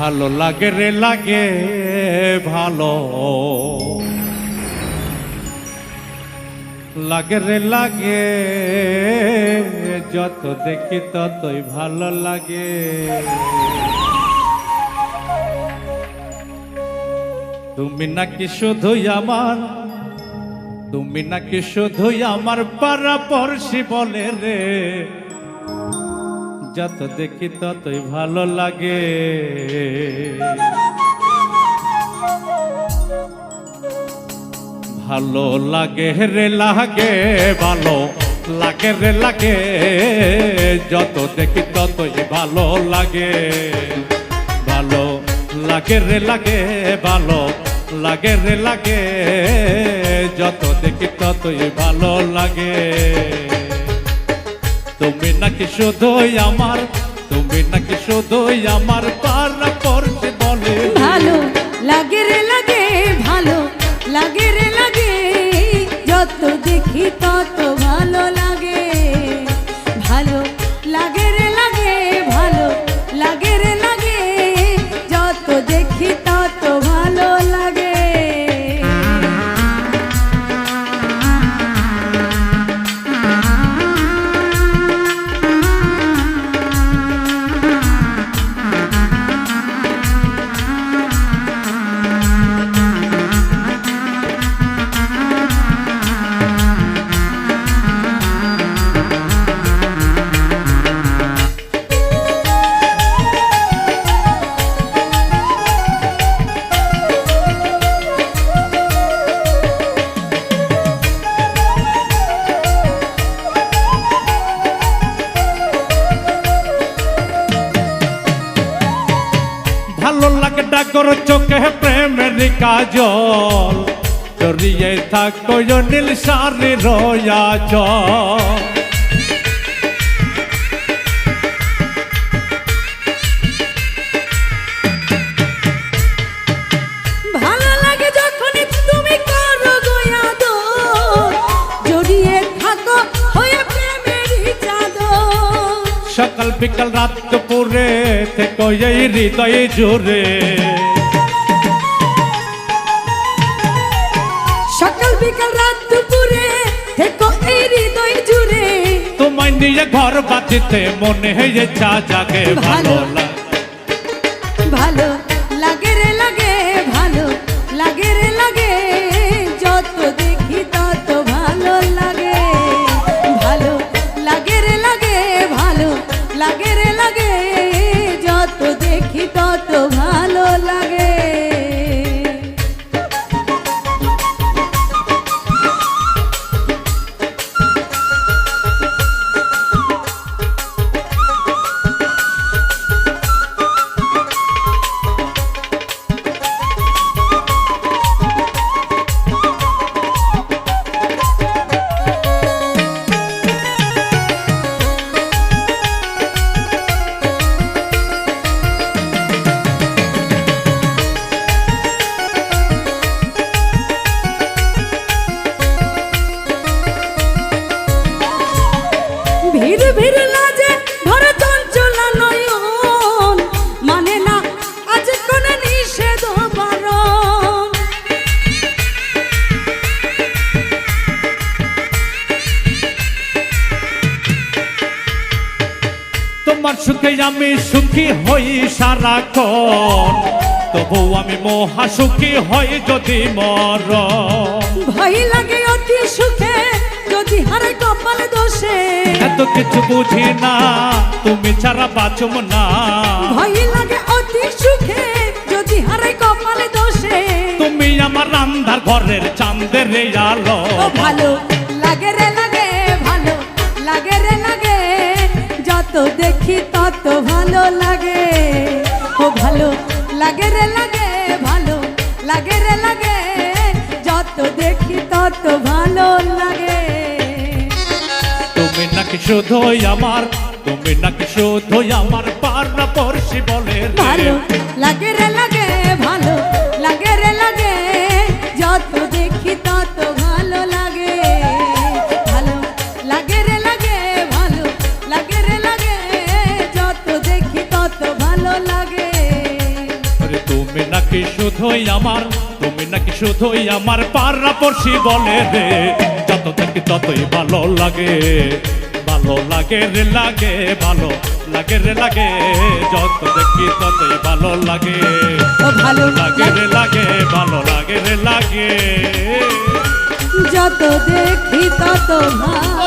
ভালো লাগে রে, লাগে ভালো। লাগে রে, লাগে, যত দেখি ততই ভালো লাগে। তুমি নাকি শুধুই আমার, তুমি নাকি শুধুই আমার পাড়া পড়শি বলে রে। যত দেখি ততই ভালো লাগে। ভালো লাগে রে লাগে, ভালো লাগে রে লাগে, যত দেখি ততই ভালো লাগে। ভালো লাগে রে লাগে, ভালো লাগে রে লাগে, যত দেখি ততই ভালো লাগে। নাকি শুধুই আমার? তুমি নাকি শুধুই আমার পারা? লাগে ডাকর চোখে প্রেমের কাজল জড়িয়ে থাকো নীল সারি রয়া জল সকাল বিকাল রাত দুপুরে থেকো এই হৃদয়ে জোরে সকাল বিকাল রাত দুপুরে থেকো এই হৃদয় জুড়ে তোমায় নিয়ে ঘর বাঁচিতে মনে হয়ে চা জাগে ভালো ভালো। লাগে রে লাগে ভালো লাগে ভিড় ভিড় লাজে ধরে চঞ্চলা নয়ন। মানে না আজ কোন নিষেধ বারণ। তোমার সুখে আমি সুখী হই সারাক্ষণ। তবু আমি মহা সুখী হই যদি মর ভয় লাগে অতি সুখে এত কিছু বুঝি না তুমি ছাড়া বাঁচব না ভয় লাগে অতি সুখে যদি কপাল দোষে তুমি আমার রান্ধার ঘরের চাঁদের আলো ভালো লাগে রে লাগে ভালো লাগে রে লাগে যত দেখি তত ভালো লাগে ও ভালো লাগে রে লাগে ভালো লাগে রে লাগে যত দেখি তত ভালো লাগে নাকি শুধুই আমার? তুমি নাকি শুধুই আমার? পারা পড়শি বলে ভালো লাগে রে লাগে ভালো লাগে রে লাগে। যত দেখি তত ভালো লাগে। ভালো লাগে রে লাগে ভালো লাগে রে লাগে। যত দেখি তত ভালো লাগে। তুমি নাকি শুধুই আমার? তুমি নাকি শুধুই আমার? পাড়া পড়শি বলে রে। যত দেখি ততই ভালো লাগে। ভালো লাগে রে লাগে ভালো লাগে রে লাগে। যত দেখি ততই ভালো লাগে। ভালো লাগে রে লাগে ভালো লাগে রে লাগে। যত দেখি তত ভালো।